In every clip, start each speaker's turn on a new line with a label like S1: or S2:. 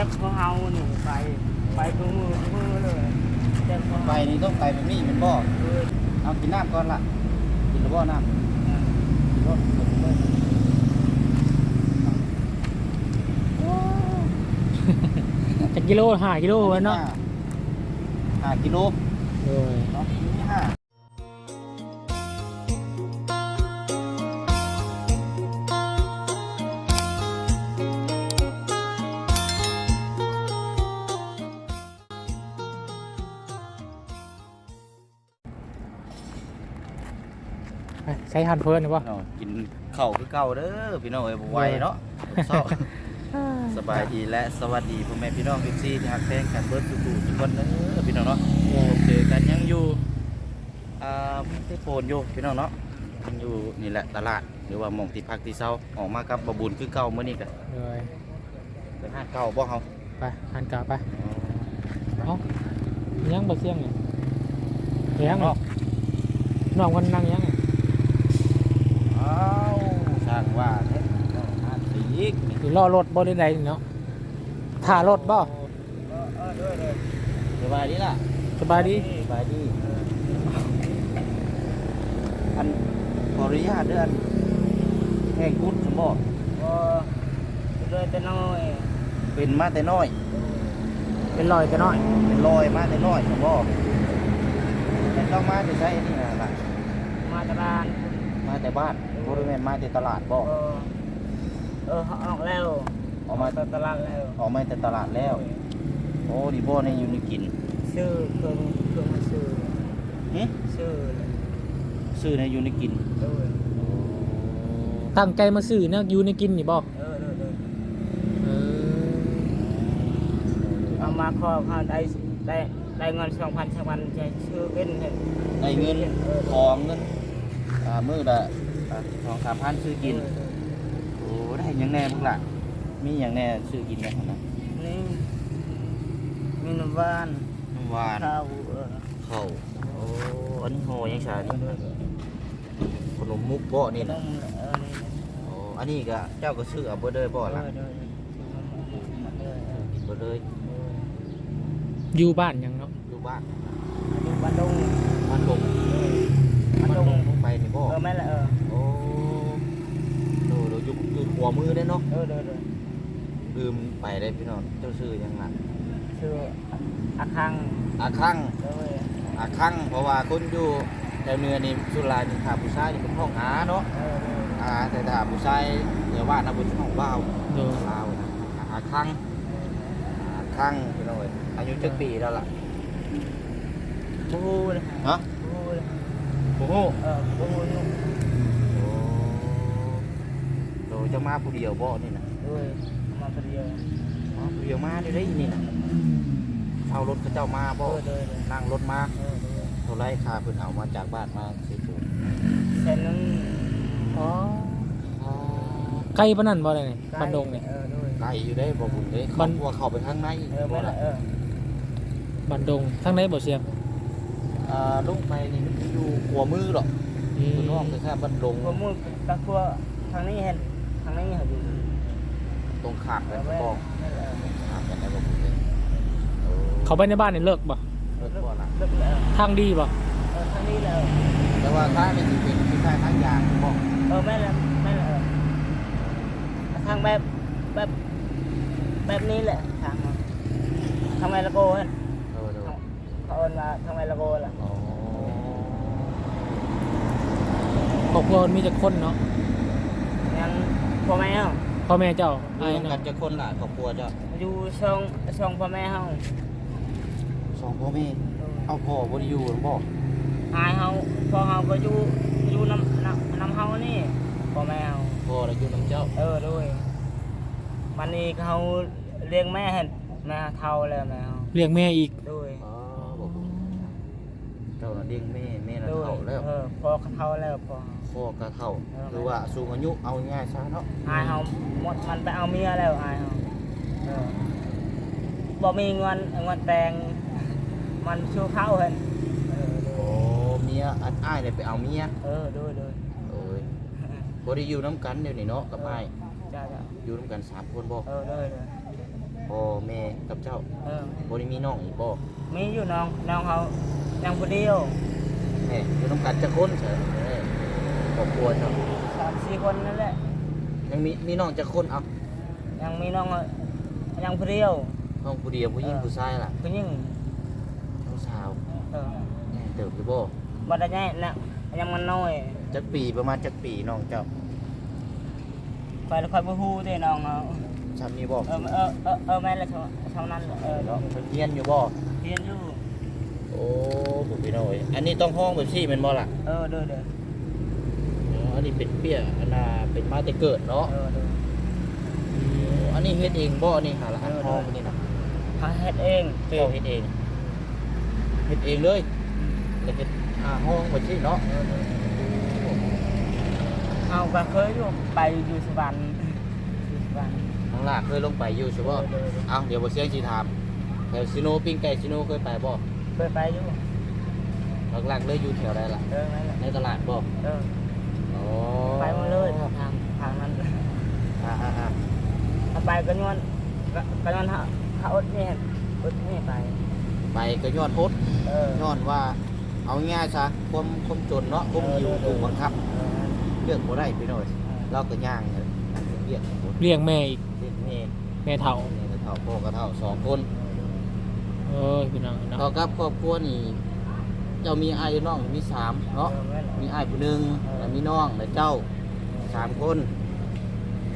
S1: จ็คพวกเฮานี่ไป ไปทุกมือทุกมือเลยแจ็คพวก
S2: ไป
S1: เฮา
S2: นี่ต้องไปแบบนี้เป็นบ่
S1: เออ
S2: เอากินน้ำก่อนล่ะกินแล้วบ่น้ำกินรถกินเลย
S3: จักกิโลห้ากิโลไว้เนาะ
S2: ห้ากิโล
S3: โดย
S2: เนาะ
S3: ใช้ฮันเฟิร์นหรือเปล่า
S2: เนาะกินข้าวคือเก่าเด้อพี่น้องเอ้ยบ่ไหวเนาะเศร้าสบายดีและสวัสดีพ่อแม่พี่น้องทุกที่ที่ฮักแพงกันเบิดทุกๆทุกคนเด้อพี่น้องเนาะ
S3: โดย
S2: เจอกันยังอยู่อ่าที่โพนอยู่พี่น้องเนาะยังอยู่นี่แหละตลาดหรือว่าหมองที่พักที่เช้าออกมากับบะบุญคือเก่ามื้อนี้กัน
S3: โดย
S2: เป็นห้าเก่าบ่เฮา
S3: ไปฮันกลับไปเอายังบ่เสี่ยงเนี่ยเสียงเนาะน้องคนนั่งยังไง
S2: อ้าวสร้างว่าแท้น้องห้าตีอีกนี่
S3: อยู่รอรถบ่ได้ใดนี่เนาะถ่ารถบ่
S1: เออเออด้วยเลย
S2: สบายดีล่ะ
S3: สบายดี
S2: สบายดีอันขออนุญาตเด้ออันแห้งกุดสมบ่
S1: เออเลยแต่น้อย
S2: เป็นมาแต่น้อย
S3: เป็นรอยจะน้อย
S2: เป็นรอยมาแต่น้อยสมบ่แต่ต้องมาแต่ใช้นนี้นะล่ะ
S1: มาตลาด
S2: มาแต่บ้าน บริเวณมาแต่ตลาดบ่
S1: เออเออออกแล้ว
S2: ออกมา
S1: ตลาดแล้ว
S2: ออกมาแต่ตลาดแล้ว โอ้ดีบ่ในอยู่ในกิน
S1: ชื่อเครื่องเครื่องมาชื่อ
S2: หึ
S1: ชื่อ
S2: ซื้อในอยู่ในกิน
S1: ด้วย
S3: ตั้งใจมาซื้อเนี่ยอยู่ในกินนี่บ่
S1: เออด้วยด้วย
S3: เออ
S1: เอามาขอเขาได้ได้ได้เงินสองพันสองพันจะชื่อเป็นเห็น
S2: ได้เงิน
S1: เออ
S2: ทองเงินอ่ามื้อละอ่า สองสามพันซื้อกิน โอ้ได้หยังแน่พวกล่ะมีหยังแน่ซื้อกินได้นะ
S1: นี่มีน้ำหวาน
S2: น้ำหวาน
S1: ข้าวเออ
S2: ข้าวโอ้อันนี้ห่อยังชานี่ขนมมุกบ่นี่
S1: นี่
S2: นะ
S1: นะเออนี่นะ
S2: โอ้อันนี้ก็เจ้าก็ซื้อเอาเบ่เด้อบ่ล่ะ
S1: เออด้วยเออ
S2: กินเบ่เลย
S3: อยู่บ้านยังเนาะ
S2: อยู่บ้าน
S1: อยู่บ้านดง
S2: บ้านลง
S1: บ้าน
S2: บ้าน
S1: ด
S2: ล
S1: ง
S2: งลงไปนี่บ่
S1: เออแม่นละเออ
S2: โอ้โดดอยู่อยู่หัว มือได้เนาะ
S1: เออเด้อเด้อ
S2: ลืมไปได้พี่น้องเจ้าชื่อยังไง
S1: ชื่ออาคัง
S2: อาคัง
S1: เด้อ
S2: อาคังเพราะว่าคนอยู่แถวเหนือนี่สุรานี่ถาผู้ชายนี่เป็นห้องอาเนาะ
S1: เออเด้อ
S2: อาแต่ถาผู้ชายเหนือว่านะเป็นห้องบ้าว
S3: โดย
S2: ลาวนะอาคังอาคังพี่น้องเอ้ยอายุจักปีแล้วล่ะ
S1: บูฮูเลย
S2: ฮะ
S1: บูฮูเลย
S2: โอ้โห
S1: เออบูฮูอยู่
S2: โอ้โด จะมาผู้เดียวบ่นี่นะ
S1: ด้วยมาคนเดียว
S2: อ๋อผู้เดียวมาได้ได้นี่นะเช่ารถเขาเจ้ามา
S1: เอ
S2: บ่
S1: อเด้อเด้อ
S2: นั่งรถมา
S1: เออเด้อ
S2: เท่าไรค่าเพิ่นเอามาจากบ้านมาสิปู
S1: เส้นนึง
S3: อ๋อใกล้ปานนั้นบ่ได้นี่บ้านดงนี่
S1: เออด้วย
S2: ไล่อยู่ได้บ่บุญเด้
S3: มั
S2: เขา
S3: น
S2: ว่าเข้าไปข้างใน
S1: เออแม่นละเออ
S3: บ้านดงทางไหนบ่เสียง
S2: อ่าลงไปนี่มันอยู่หัวมือหรอก
S3: อืม
S2: คุณน้องคือแค่บ้านดง
S1: ผมมุ่งตะคัวทางนี้เห็นทางนี้เห็นอยู่
S2: ตรงข้าม
S1: เอ
S2: กัน
S1: อ
S2: ก็
S1: แม่น
S2: บอก
S1: แม่นละเออ
S2: ข้ามกันได้บ่บุญเด้โอ้
S3: เขาไปในบ้านนี่เลิกบ่
S2: เลิกบ่ล่ะ
S1: เลิกแล้ว
S3: ทางดีบ่
S1: เออทางนี้แล้ว
S2: แต่ว่าทางนี่สิเป็นคล้ายๆทางยางบอก
S1: เออแม่นละแม่นละเออทางแบบแบบแบบนี้แหละทางมันทางไมละโกเห็น
S2: เออเด้อ
S1: เขาเอินมาทางไมละโกล่ะ
S2: อ๋อ
S3: ครอบครัวมันมีจักคนเนาะ
S1: งั้นพ่อแม่เฮา
S3: พ่อแม่เจ้า
S2: อ
S3: อ้าย
S2: ยู่กัน
S3: เนาะ
S2: จะคนล่ะครอบครัวเจ้า
S1: อยู่ช่องช่องพ่อแม่เฮา
S2: สองพ่อแม่เอาพ่อบ่ได้อยู่หรือบ่
S1: อายเฮาพ่อเฮาก็อยู่อยู่น้ำน้ำน้ำเฮานี่พ่อแม่เฮา
S2: พ่อได้อยู่นํเจ้า
S1: เออด้วยมันนี่เขาเลี้ยงแม่เห็นแม่เท่าแล้วแม่เฮา
S3: เลี้ยงแม่อีก
S1: ด้วย
S2: อ๋อบ่บุญเจ้าน่ะเลี้ยงแม่แม่ น่ะ
S1: ด้วย
S2: เฒ่าแล้ว
S1: เออพ่อเขาเท่าแล้วพ่อ
S2: พ่อก็เฒ่า
S1: เออ
S2: หรือว่าสูงอายุเอาง่ายๆซะเนาะ
S1: อายเฮาหมดมันไปเอาเมียแล้วอายเฮาเออบ่มีเงินเงินแต่งมันชูเข้าเห็นเออด้
S2: โอ้
S1: วย
S2: เมียอันอ้ายเลยไปเอาเมีย
S1: เออด้วยด้วย
S2: เอ้ยบ่ได้อยู่น้ำกันเดี๋ยวนี้เนาะกับอ้าย
S1: จ้าจ้า
S2: อยู่น้ำกันสามคนบ่
S1: เออด้วยด้วย
S2: พ่อแม่กับเจ้า
S1: เออ
S2: บ่ได้มีน้องอีกบ่
S1: มีอยู่น้องน้องเขายังคนเดียว
S2: แหม่อยู่นํกันจักคนเฉยเอ้ยครอบครัวเจ้า
S1: สามสี่คนนั่นแหละ
S2: ยังมีมีน้องจักคนเอา
S1: ยังมีน้องยังคนเดียว
S2: น้องผู้เดียวผู้หญิง
S1: เออ
S2: ผู้ชายล่ะ
S1: ผู้หญิง
S2: น้องสาว
S1: เออ
S2: แหม่เติบอยู่บ่
S1: บ่ได้ใหญ่นะยังมันน้อย
S2: จักปีประมาณจักปีน้องเจ้า
S1: คอยคอยบ่ฮู้เด้น้องเอา
S2: ซ้ำนี้บ่
S1: เออเออเออเออแม่นและเท่าเท่านั้นเออ
S2: เนาะเพิ่นเรียนอยู่บ่
S1: เรียนอยู่
S2: โอ้ผมพี่น้อยอันนี้ต้องห้องแบบซี่แม่นบ่ล่ะ
S1: เออเด้อเด้อ
S2: อ๋ออันนี้เป็นเปี้ยอันน่ะเป็นมาแต่เกิดเนาะ
S1: เออเด้อ
S2: อันนี้เฮ็ดเองบ่นี่หาละอัน
S1: เออ
S2: ห้องนี่นะ
S1: หาเฮ็ดเอง
S2: เจ้าเฮ็ดเองเฮ็ดเองเลยแล้วเฮ็ดหาห้องแบบซี่เนาะ
S1: เอาก็เคยอยู่ไปอยู่สุวรรณอยู่สุวรรณ
S2: น้องลาเคยลงไปอยู่ใช่บ่
S1: เออเออเออ
S2: เอาเดี๋ยวบ่เสียงสิถามแถวซิโนปิ้งไก่ซิโนเคยไปบ่
S1: เคยไปอยู่
S2: หลักๆเลยอยู่แถวใดล่ะ
S1: เออนั่นแหละ
S2: ในตลาดบ่
S1: เออ
S2: อ๋อ
S1: ไปหมาเลย ทางทางนั้น
S2: อ่าอ่าอ่า
S1: ถ้าไปก็ย้อนก็ก็ย้อนเขาเขาอดนี่อดนี่ไป
S2: ไปก็ย้อนพด
S1: เออ
S2: ย้อนว่า เอาง่ายๆซะความความจนเนาะความหิวถูกบังคับ
S1: เออ
S2: เลือกบ่ได้พี่น้อยเราก็ย่างเนี่ยเรียกบ่
S3: เลี้ยงแม่อีก
S2: เรียกแม่
S3: แม่เฒ่า
S2: แม่ก็เท่าพ่อก็เท่าสองคน
S3: เอ อพี่น้องเนาะ
S2: เท่ากับครอบครัวนี่ เจ้ามีอ้ายน้องมีสามเนาะ
S1: ออแม่น
S2: มีอ้ายผู้หนึงแล้วมีน้องและเจ้าสามคน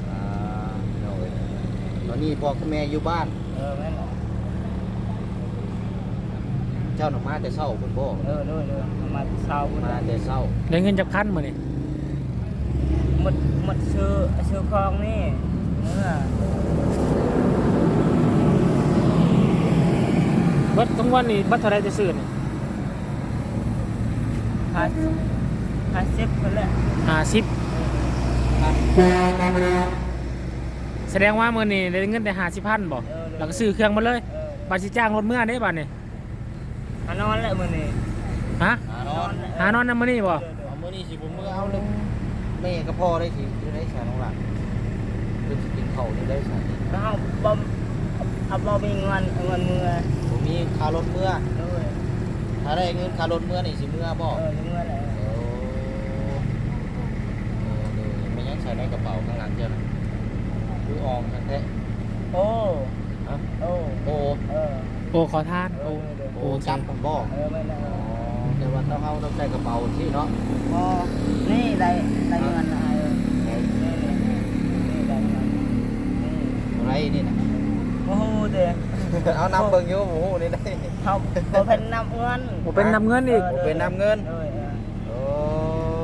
S2: อ่าน้อยตอนนี้พ่อกับแม่อยู่บ้าน
S1: เออแม่น
S2: เจ้าหน่อมาแต่เช้าคุณพ่อ
S1: เออเด้อเด้อเอามาเช้าพุ่น
S2: มา
S1: น่ะ
S2: แต่เช้า
S3: ได้เงินจักพันมาเนี่ย
S1: หมดหมดซื้อซื้อของนี่เมื่อ
S3: เบัดทั้งวันนี่บัดเท่าไรจะซื้อนี่
S1: ห้าห้าสิบคนแหละ
S3: ห้าสิบแสดงว่ามื้อนี้ได้เงินแต่ห้าสิบพันบ่
S1: เออ
S3: แล้วก็ซื้อเครื่องมาเลย
S1: เออ
S3: บัดสิจ้างรถเมื่อได้บัดนี่
S1: หานอนแหละมื้อนี้
S3: ฮะ
S2: หานอน
S3: หานอนนำมื้อนี้บ่
S2: เอามื้อนี้สิผมมื้อเอาเลยแม่กับพ่อได้สิอยู่ได้สาน้องหลังเพิ่นสิกินข้าวอยู่ได้สา
S1: แล้วเฮาบ่เอาบ่มีเงินเงินมือ
S2: ผ มมีค่ารถเมื่อ
S1: เด้อ
S2: ถ้าได้เงินค่ารถเมื่อนี่สิเมื่อบ่
S1: เออเงินแหละ
S2: โอ้เออเดี๋ยวไม่ยังใส่ในกระเป๋าข้างหลังเจ้านะคือออมกันแท้
S1: โอ้
S2: ฮะ
S1: โอ้
S2: โอ้
S1: เออ
S3: โอ้ขอทาน
S1: เอ
S3: โอ้
S1: อเด้อ
S2: โอ้จับผมบ่
S1: เออแม่น
S2: อ๋อแต่ว่าต้องเอาต้องใส่กระเป๋าสิเนาะ
S1: อ๋อนี่ได้ได้เงินอะไรเออ
S2: ไหน
S1: นี่นี่นี่ได้เงินนี่
S2: อะไรนี่นะ
S1: โอ้โหเด้อ
S2: เอานำเบิ่งอยู่โอ้โหนี่ได้
S1: เขาเขาเป็นนำเงิน
S3: โอ้เป็นนำเงินอีก
S2: โอ้เป็นนำเงิน
S1: เออเออ
S2: โอ้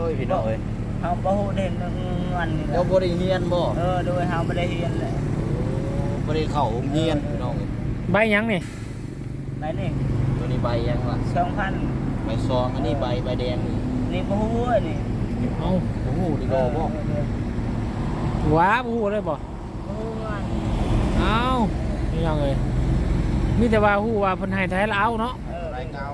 S2: ยพี่น้องเอ้ย
S1: เขาบ่ฮู้เด่นเงินนี่
S2: เจ้าบ่ได้เรียนบ่
S1: เออโดยเฮาบ่ได้เรียนเลย
S2: บ่ได้เข้าโรงเรียนพี่น้องเอ้ย
S3: ใบหยังนี่
S1: ไปนี่
S2: ตัวนี้ใบยังล่ะ
S1: 2,000
S2: ใบซองอันนี้ใบใบแดงนี่
S1: นี่บ่ฮู้อันนี่
S3: เอ้า
S2: โอ้โหดีโลบ่
S3: ว้าบ่ฮู้เลยบ่
S1: บ่ฮู้เงิน
S3: เอ้านี่ยังเอ้ย มีแต่ว่าฮู้ว่าเพิ่นให้ไทยละเอาเนาะ
S1: เออ
S2: รายเก่า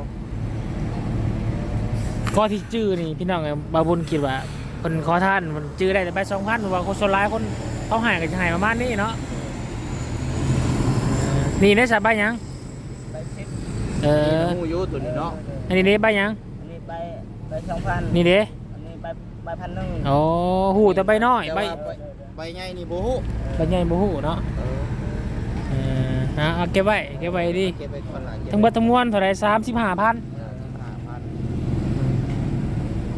S3: ก็ที่จื้อนี่พี่น้องเอ้ยบาบุญคิดว่าเพิ่นขอทานมันจื้อได้แต่ใบ2,000เพราะว่าคนส่วนหลายคนเขาให้ก็จะให้ประมาณนี้เนาะนี่ได้สับใบหยัง
S1: ไปสิบ
S3: เอ
S2: เอ
S3: อ
S2: อหูอยู่ตัวนี้เนาะ
S3: อันนี้เด้ใบหยัง
S1: อันนี้ไปไป2,000
S3: นี่เด้
S1: อันนี้ไปไปพันหนึง
S3: โอ้ฮู้แต่ใบน้อย
S2: แต่
S3: ใบ
S2: ว่าใบใบใหญ่นี่บ่ฮู้
S3: ใบใหญ่บ่ฮู้เนาะ
S2: เออ
S3: เอ อฮะเอาเก็บไว้เก็บไว้ดิ
S2: เก็บไว้ก่อนล่ะเก็บ
S3: ทั้งเบิดทั้งมวลเท่าไหร่35,000
S2: เออ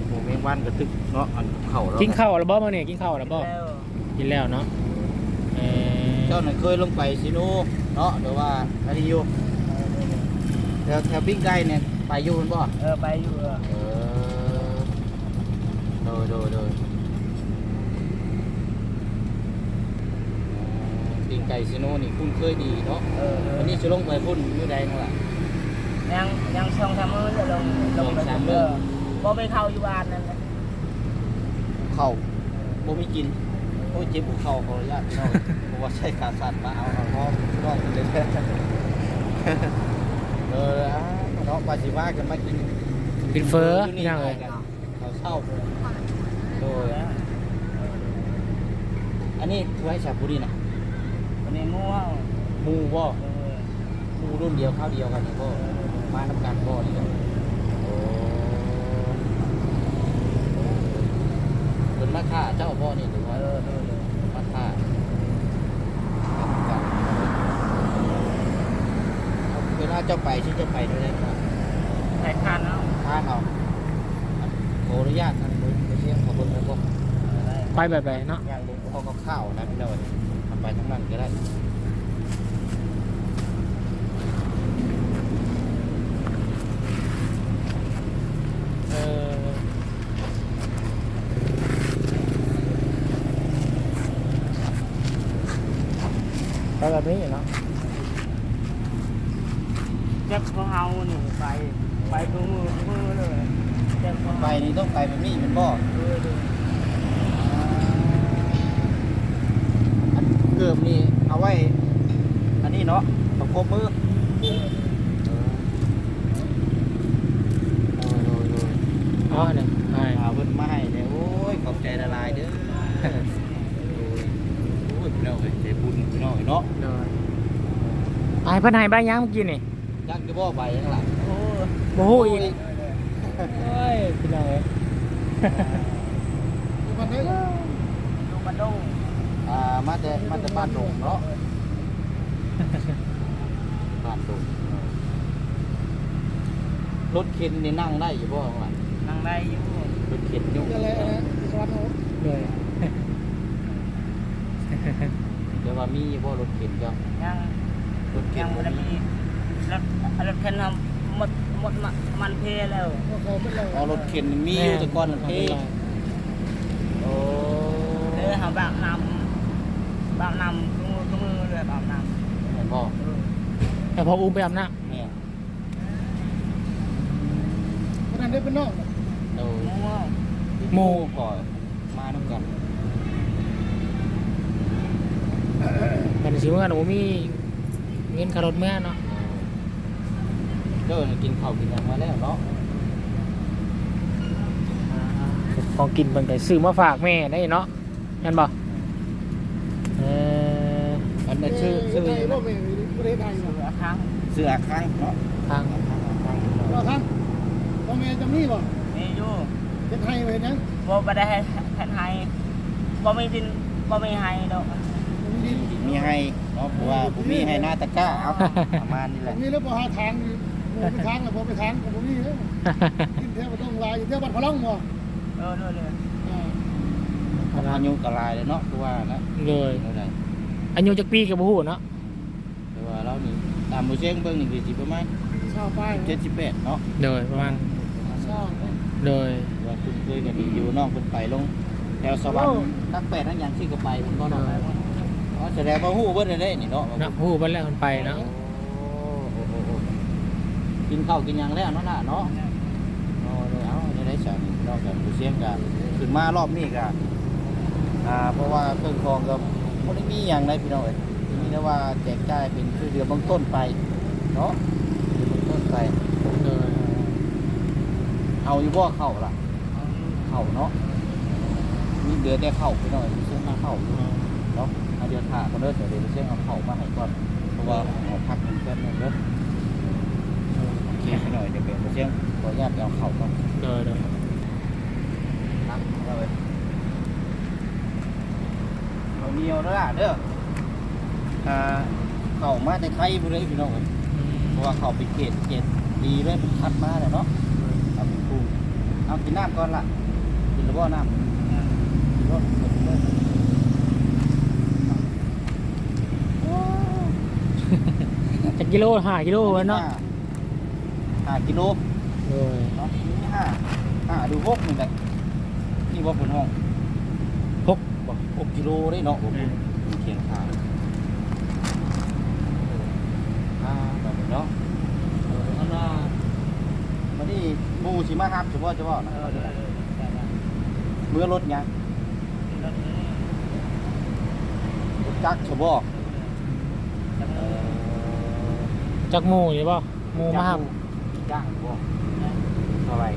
S2: 15,000โอ้แมงวันก็ตึกเนาะอันเข้าแล้ว
S3: กินข้าวแล้วบ่มื้อนี้กินข้าวแล้วบ่
S1: แล้ว
S3: กินแล้วเนาะเออ
S2: เจ้าน่ะเคยลงไปซิโนเนาะหรือว่าอะไรอยู่แถวแถวปิ้งไก่เนี่ยไปอยู่มันบ่
S1: เออไปอยู่เออ
S2: เออโดยโดยโดยปิ้ง ไก่ซิโนนี่คุ้นเคยดีเนาะ
S1: เออเออ
S2: วันนี้จะลงไปพุ่นมื้อใดนั่นล่ะ
S1: ยังยังช่องทำมือจะลงลงไป
S2: สองสามมื้
S1: เอ
S2: อ
S1: อบ่ไปเข้าอยู่บ้านนั่นแหละ
S2: เข้าวบ่มีกินโอ้ยเจ็บหัวเข่าขออนุญาตพี่น้องเพราะว่าใช้ขาสั่นมาเอาเอาห้องพี่น้องเลยเอออะเนาะปาสิว่ากันมากิน
S3: กินเฟอ
S2: อยู่นี่
S3: ยังเลย
S2: เขาเศร้าโดยอันนี้คือให้ชาบุรีนะ
S1: วันนี้งูเห่า
S2: หมูหมู่บ่
S1: เออ
S2: หมู่รุ่นเดียวข้าวเดียวกันนี่บ่มานํกันบ่นี่ก็โอ้เพิ่นมาฆ่าเจ้าบ่นี่หรือว่า
S1: เออเออเออ
S2: มาฆ่าเวลาเจ้าไปที่จะไปด้วยได้ครับ
S1: ใส่คันเอา
S2: ท่านเอาขออนุญาตท่านมือไปเชียงขอบคุณนะพวก
S3: ไปแบบไหนเนาะ
S2: ย่างลงเขาก็ข้าวนะพี่น้อยทำ ไปทั้งนั้นก็ได้
S3: เออไปแบบนี้เนาะ
S1: เจ็บของเฮานี่ไป ไปทุกมือทุกมือเลยเจ็บของ
S2: ไป
S1: เฮา
S2: นี่ต้องไปแบบนี้เป็นบ่
S1: เออ เออ
S2: อันเกือบนี่เอาไว้ อันนี้เนาะประคบมือโอ้ยโอ้ยโอ้ย
S3: อ๋อเนี่ยใช่
S2: เอาเพิ่นมาให้เนี่ยโอ้ยขอบใจละลายเด้อโอ้ยโอ้ยพี่น้องเอ้ยใจบุญพี่น้องเอ้ยเนาะ
S3: เลยไอ้เพิ่นให้ใบยังเมื่อกี้นี่
S2: ยักษ์จะบ่ไปยังหลัง
S1: โอ้ย
S3: โอ้โหอีกเฮ้ยพี่น้องเอ้ย
S1: ดูบันดง
S2: อ่ามาแต่มาแต่บ้านดงเนาะ บ้านดงรถเข็นนี่นั่งได้อยู่บ่ข้างหลัง
S1: นั่งได้อยู่
S2: รถเข็นอยู่
S3: เลย
S2: เดี๋ยวว่ามีอยู่บ่รถเข็นก็
S1: ยัง
S2: รถเข็
S1: ยั
S2: น
S1: งไม่ได้มีรถรถคันทำหมดหมดมันเพแล้ว
S2: อ๋อรถเข็นมีอยู่แต่ก่อนนั่นเองโอ้
S1: เลยหาบางนำ บางนำทุกมือทุกมือเลยบางน
S2: เห็นบ่ำ
S3: แต่พออุ้มไปอาบน้
S2: แม่
S4: คนนั้นได้เป็นน้อง
S2: โอ้
S1: ง่วง
S2: หมู่ก่อนมานํกันำ
S3: กันสิเมื่อหนูมีเงินคารถเมื่อเนาะ
S2: เด้อกินข้าวกินหยังมาแล้วเนาะ
S3: ของกินเพิ่นก็ซื้อมาฝากแม่ได้เนาะเห็นบ่เออ
S2: อันนั้นชื่อชื่อ
S4: ไท
S2: ห
S4: ย
S2: ยัง
S4: บ่
S2: นะ
S4: เป็นประเทศไท ย
S1: เสื
S4: บ่
S1: อครั้ง
S2: ชื่ออาคังเนาะ
S3: ทาง
S4: เราท่านพ่อแม่จำนี่บ่
S1: นี่อยู่
S4: เฮ็ดไทยไว้นะ
S1: บ่ไปได้ให้แทนให้บ่มีดินบ่มีให้ดอก
S4: ผมดิน
S2: มีให้เนาะเพราะว่าผมมีให้หน้าตะกร้าเอาประมาณนี้แห
S4: ผ
S2: ละ
S4: มนี่แล้วบ่หาทางอยู่บ่ไปทางแล้วบ่ไปทางผมบ่มีแล้วกินแท้บ่ต้องลายอยู่แท้บัดพลังบ่
S1: เออเลยเลย
S4: อ่า
S2: อายุกะลายเลยเนาะคือว่านะ
S3: เลย
S2: เท่าไหร่
S3: อายุจักปีก็บ่ฮู้เนาะ
S2: แต่ว่าเรานี่ตามมือเชียงเบิ่งนี่คือสิประมาณ
S4: ชาวป้าย
S2: 78เนาะ
S3: เลยประมาณ
S4: ชาว
S3: เลย
S2: ว่าคุณเคยกันดีอยู่น้องเพิ่นไปลงแถวสวรรค์นักแปดนักหยังที่ก็ไปเพิ่นก็เนาะอ๋อแสดงว่าฮู้เบิดได้เลยนี่เนาะ
S3: เนาะฮู้เพิ่นแล้วเพิ่นไปเนาะ
S2: โอ้โอ้โอ้โอ้กินข้าวกินหยังแล้วเนาะน่ะเนาะเอาเลยเอาได้ได้ฉันนอกจากผู้เชียงกันขึ้นมารอบนี้ก็อ่าเพราะว่าเครื่องคองก็บ่ได้มีหยังได้พี่น้องเอ้ ยมีแต่ว่าแจกจ่ายเป็นคือเดือนเบื้องต้นไปเนาะเดือนเบื้องต้นไป
S3: เลย
S2: เอาอยู่บ่เข้าล่ะ เข้าเนาะมีเดือนแต่เข้าพี่น้องเอ้ยเชียงมาเข้าอยู่เนาะเอาเดือนถ่าคนเด้อเดี๋ยวเดี๋ยวเชียงเอาเข้ามาให้ก่อนเพราะว่าเอาพักหนึ่งเดือนหนึงเด้อโอเคไปหน่อยเดี๋ยวเปลี่ยนเสียงขออนุญาตไปเอาเข่าก่อน
S3: เลยเลย
S2: นักเลยเอาเนียวแล้วล่ะเด้อ อ่าเข่ามาแต่ไทยบ่เลยพี่น้องเอ้ยเพราะว่าเข่าเป็นเกรดเกรดดีเลยเป็นคัดมาแล้วเนาะเอาเป็นปูเอากินน้ำก่อนล่ะกินหรือบ่น้ำกินบ่กินบ่
S3: จักกิโลห้ากิโลเนาะ
S2: ห้ากิโล
S3: เลย
S2: เนาะนี่ห้าห้าดูหกนี่แหละนี่ว่าบนห้อง
S3: หก
S2: บ่หกกิโลได้เนาะผมเขียนขาอ่าแบบนี้เนาะเอออันน่ะ มานี่หมูสิมาครับเฉพาะเฉพาะนะ
S1: เออเลยเลยแต่ว่า
S2: เมื่อรถยัง
S1: รถนี้
S2: รถจักรเฉพาะ
S1: จะ
S2: เอ
S1: มือ
S2: อ
S3: จักหมู่นี่บ่หมู่มาครับ
S2: จ้างเฉพาะ
S1: นะ
S2: เท่าไหร่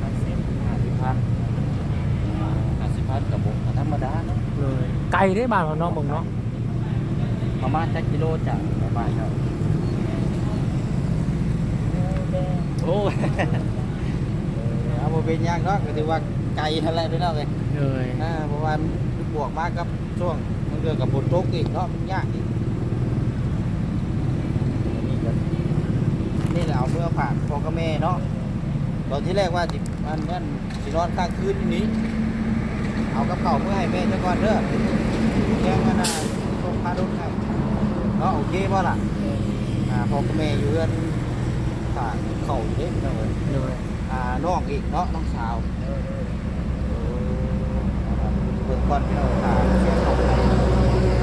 S1: มันเซ็ต
S2: ห้าสิบพันห้าสิบพันกับผมธรรมดาเนาะ
S3: เลยไกลได้บ้านของน้องเบิ่งเนาะ
S2: ประมาณจักกิโลจากบ้านครับ โอ้ยเอาบ่เป็นหยังเนาะก็ถือว่าไกลนั่นแหละพี่น้องเอ้ย
S3: เลย
S2: อ่าเพราะว่ามันบวกมากกับช่วงมันเรื่องกับฝนตกอีกเนาะมันยากอีกนี่ก็นี่แหละเอาเมื่อผ่านพ่อกับแม่เนาะตอนที่แรกว่าสิมันนั่นสินอนค้างคืนอยู่นี้ เอากระเป๋าเมื่อให้แม่เจ้าก่อนเด้อแจ้งมานาส่งพารุนให้เนาะโอเคป่ะล่ะอ่าพ่อกับแม่อยู่เรือนฝาก เข่าอยู่เด้พี่น้องเอ้ย
S3: เลย
S2: อ่าน้องอีกเนาะน้องสาวเบิ่งก่อนพี่น้องถามเสียงของ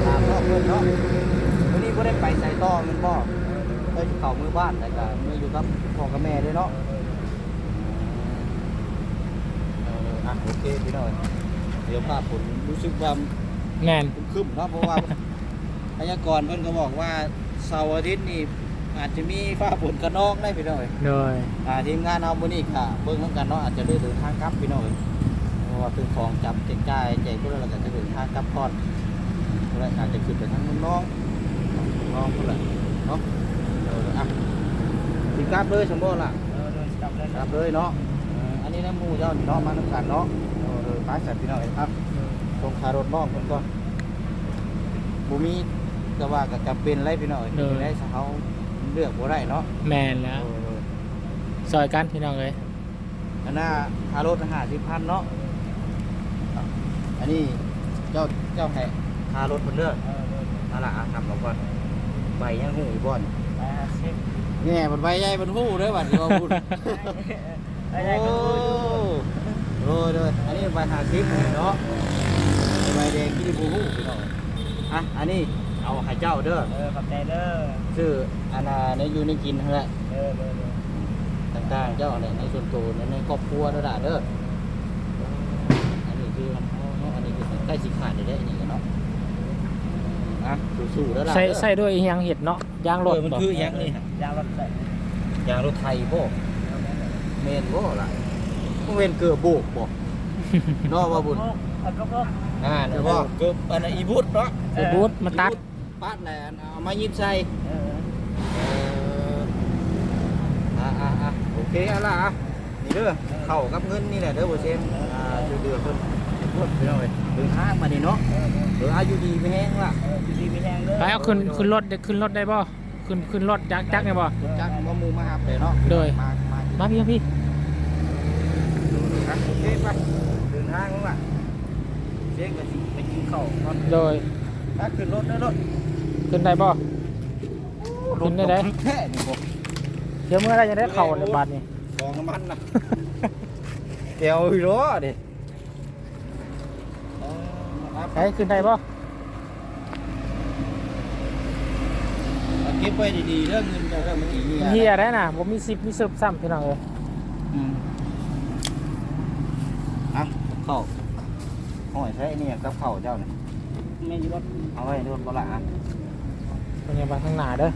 S2: ถามรอบเพิ่นเนาะวันนี้บ่ได้ไปใส่ต่อแมันบ่ไปเข้ามือบ้านแต่ก็มืออยู่กับพ่อกับแม่ด้วยเนาะเอออะโอเคพี่น้องเดี๋ยวภาพผลรู้สึกว่า
S3: แม่น
S2: ครึ้มๆเนาะเพราะว่า พยากรณ์เพิ่นก็บอกว่าเสาร์อาทิตย์นี่ อาจจะมีฟ้าฝนกระนองได้พี่น้อง
S3: เลย
S2: อ่าทีมงานเอามื้อนี้ค่ะเบิ่งนำกันเนาะอาจจะได้เดินทางกลับพี่น้องเพราะว่าคือของจับเจ็กจ่ายใจพวกเราก็จะเดินทางกลับก่อนพวกเราอาจจะขึ้นไปทางน้องน้องน้องพวกเราเนาะเอออะสิกลับเลยสมบูรณ์ล่ะ
S1: เออเดินกลับเลย
S2: กลับเลยเนาะเอออันนี้นะหมู่เจ้านี่เนาะมานำกันเนาะเออเออไปสัตว์พี่น้องเอ้ยครับตรงคารถน้องเพิ่นก่อนบ่มีก็ว่าก็จำเป็นไรพี่น้องเอ้ยได้ซะเฮา เลือกบ่ได้เนาะ
S3: แม่นแล้ว
S2: เออเออ
S3: ซอยกันพี่น้องเลย
S2: อันน่าหารถหาสิพันเนาะอันนี้เจ้าเจ้าแห่หารถบนเรือ
S1: เออเดิน
S2: เอาล่ะอะทำเราก่อนใบยังหูอีกบ่อน
S1: ไปหาสิบ
S2: แง่บนใบใหญ่บนหูเด้อบัดนี้ว่าพูด
S1: ไปได้ก็
S2: โอ้
S1: ดูอยู่
S2: โอ้เด้ออันนี้ใบหาซิปเนาะใบแดงที่บูฮู้พี่น้องอะอันนี้ เอาให้เจ้าเด้อ
S1: เออขอบใจเด้อ
S2: ชื่ออันน่ะในอยู่ในกินนั่นแหละ
S1: เออเด้อเด้อ
S2: ต่างๆเจ้าเนี่ยในส่วนตัวในครอบครัวเด้อล่ะเด้ออันนี้คือมันเอาเนาะอันนี้คือใกล้สิขาดได้ได้อันนี้กันเนาะอะสู้ๆเด้อล่ะ
S3: ใส่
S2: เด้อ
S3: ใส่ด้วยอีหยังเห็ดเนาะยางรถ
S2: เออมัน
S3: บ่
S2: คือหยังนี่ฮะ
S1: ยางรถใส่
S2: ยางรถไทยบ่เมนบ่ล่ะบ่เมนเกือบโบกบ่เนาะว่าบุญ
S1: เอาก็พวก
S2: อ่าเดี๋ยวบ่เกือบอันนั้นอีบุดเนาะ
S3: ไอ้บูธมาตัด
S2: อี บุปัดแหละเอามายิบใส่
S1: เออ
S2: เอออะอะอะโอเคเอาล่ะอะนี่เด้อเข้ากับเงินนี่แหละเด้อบ่เซมอ่าช่วยเดือเพิ่นเพิ่นพี่น้องเอ้ยเดินทางมานี่เนาะเอออายุดีไม่แห้งล่ะ
S1: เอออยู่ดีมีแรงเด้อ
S3: ไปเอาขึ้นขึ้นรถได้ขึ้นรถได้บ่ขึ้นขึ้นรถจักจักได้บ่
S2: จักมาหมู่มาหับเลยเนาะ
S3: โดย
S2: มามา
S3: มาพี่พี่
S2: ครับโอเคไปเดินทางแล้วล่ะเช็คกันสิไปกินข้าวก่อน
S3: โดย
S2: ถ้าขึ้นรถได้รถ
S3: ขึ้นได้บ่ขึ้นได้ไหน
S2: รถแค่นี่บ่
S3: เดี๋ยวเมื่อไรจะได้เข้าในบัดนี้
S2: กองน้ำมันนะเกี่ยวอีกล้อดิเออครับ
S3: ไปขึ้นได้บ่
S2: เอาเก็บไว้ดีๆเรื่องเงินเรื่องมันอีเหี้ย
S3: เฮียได้น่ะบ่มีสิบมีสิบซ้ำพี่น้องเอ้ย
S2: อืมอะเข้าห้อยใช้ไอ้นี่กับเข้าเจ้าเนี่ย
S1: ไม่อยู่รถ
S2: เอาไว้โดบ่ละอะ
S3: เป็นยังไงข้างหน้าเด้อ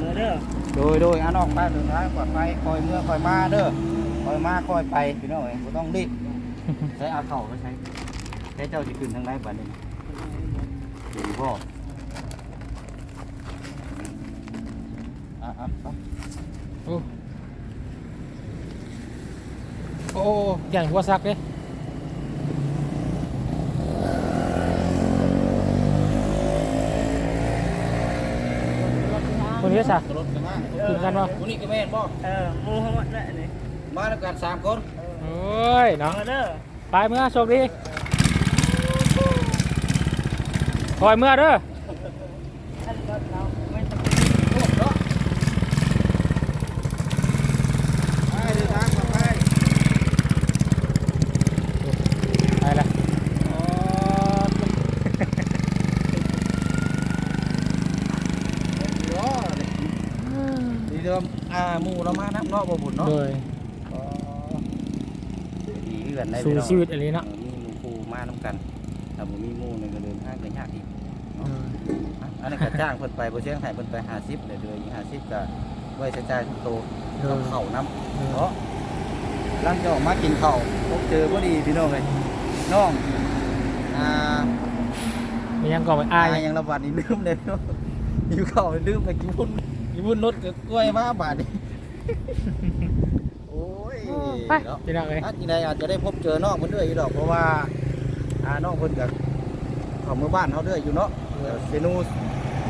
S1: มือเด้อ
S2: โดยโดยอันออกไปเดินทางปลอดภัยคอยเมื่อคอยมาเด้อคอยมาคอยไปพี่น้องเอ้ยบ่ต้องรีบใช้เอาเข้าไปใช้ใช้เจ้าสิขึ้นทางไหนบัดนี้ถึงพ่ออะอะไป
S3: โอ้โอ้ใหญ่หัวซักเด้ คนนี้ซะ
S2: รถกันมา
S3: ขึ้นกันบ่
S2: คนนี้ก็แม่นบ่
S1: เออหมูเขาหมดแล้วนี่
S2: มาแล้วกันสามคน
S3: โอ้ยเนาะ
S1: มือเด้อ
S3: ไปเมื่อโชคดีคอยเมื่อเด้อ
S1: ท่านรถเราไม่ต้อง
S2: รถเนาะไปเดินทางปลอดภัย
S3: ไปละ
S2: อ๋อเดี๋ยวนี่นี่เดิมอ่า หมู่เรามานับเนาะบ่บุญเนาะ
S3: โดย
S2: อ๋อดีเกันได้
S3: สู่
S2: พี่น้อง
S3: ชีวิตอะไรเนาะ
S2: เออมีหมู่คู่มานํกันถ้าบ่มีหมู่นี่ก็เดินทางก็ยากอีก
S3: เออ
S2: อะอันนี้นก็จ้างเพิ่นไปบ่เชียงไห้เพิ่นไป50เลยเดือน50ก็ไว้ใช้จ่ายทุกโต
S3: โด
S2: กับ
S3: ย
S2: ข้าวน้ำเนาะหลังจากออกมากินข้าวพบเจอพอดีพี่น้องเลยน้องอ่า
S3: มียังก่อนไป
S2: อา
S3: อาย
S2: ยังระบาดนี่ลืมเลยพี่น้องหิวข้าวลืมไปกินพุ่น กินพุ่นรถกับกล้วยมาบาดนี้โอ้ย
S3: ไป
S2: เนาะ
S3: พี่น้องเอ้ย
S2: อาทีใดอาจจะได้พบเจอน้องเพิ่นเรื่อยอยู่ดอกเพราะว่าอ่าน้องเพิ่นกับเขาเมื่อบ้านเขาเรื่อยอยู่เนาะเดี๋ยวเซนู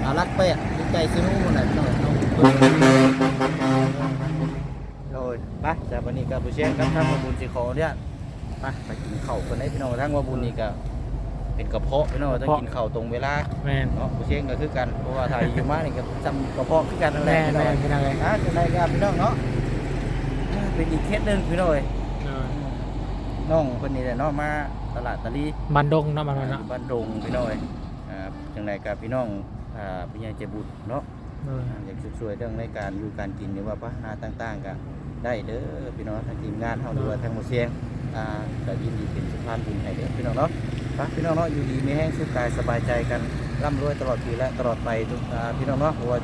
S2: อารักแปะดีใจเซนูหมดไหนพี่น้องน้องโอ้ยไปจากวันนี้กับผู้เชี่ยงกับท่านวาบุญสิขอเนี่ยไปไปกินข้าวกันได้พี่น้องทั้งวาบุญนี่ก็ เป็นกระเพาะพี่น้องต้องกินข้าวตรงเวลา
S3: แม่น
S2: เนาะผู้เชี่ยงก็คือกันเพราะว่าถ่ายอยู่มานี่ก็จำกระเพาะคือกันนั่นแหละ
S3: แม่น
S2: พี่น้อง
S3: แม่นพี่น้องเอ้ย
S2: อะจังไดครับพี่น้องเนาะอ่าเป็นอีกเคสหนึงพี่น้องเอ้ย
S3: เออ
S2: น้องคนนี้แหละเนาะมาตลาดตะลี
S3: บันดงเนาะบันดงเนาะ
S2: บ้านดงพี่น้อยอ่าจังไรกับพี่น้องอ่าพี่ยายเจบุตรเนาะ
S3: เออ
S2: อ่าอยากช่วยๆเรื่องในการอยู่การกินหรือว่าปัญหาต่างๆก็ได้เด้อพี่น้องทางทีมงานเฮาหรือว่าทางหมู่เสียงอ่าก็ยินดีเป็นสุภาพบุญให้เด้อพี่น้องเนาะ ไปพี่น้องเนาะอยู่ดีมีแห้งสุขกายสบายใจกันร่ำรวยตลอดปีและตลอดไปทุกพี่น้องเนาะเพราะว่า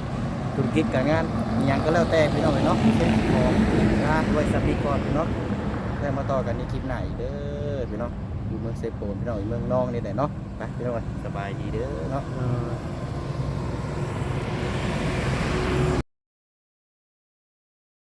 S2: ธุรกิจการงานอิหยังก็แล้วแต่พี่น้องเนาะเป็นของงานไว้สติก่อนพี่น้องได้มาต่อกันในคลิปไหนเด้อพี่น้องอยู่เมืองเซโปนพี่น้องอยู่เมืองนองนี่แหละเนาะไปพี่น้องสบายดีเด้อเนาะ
S3: เออ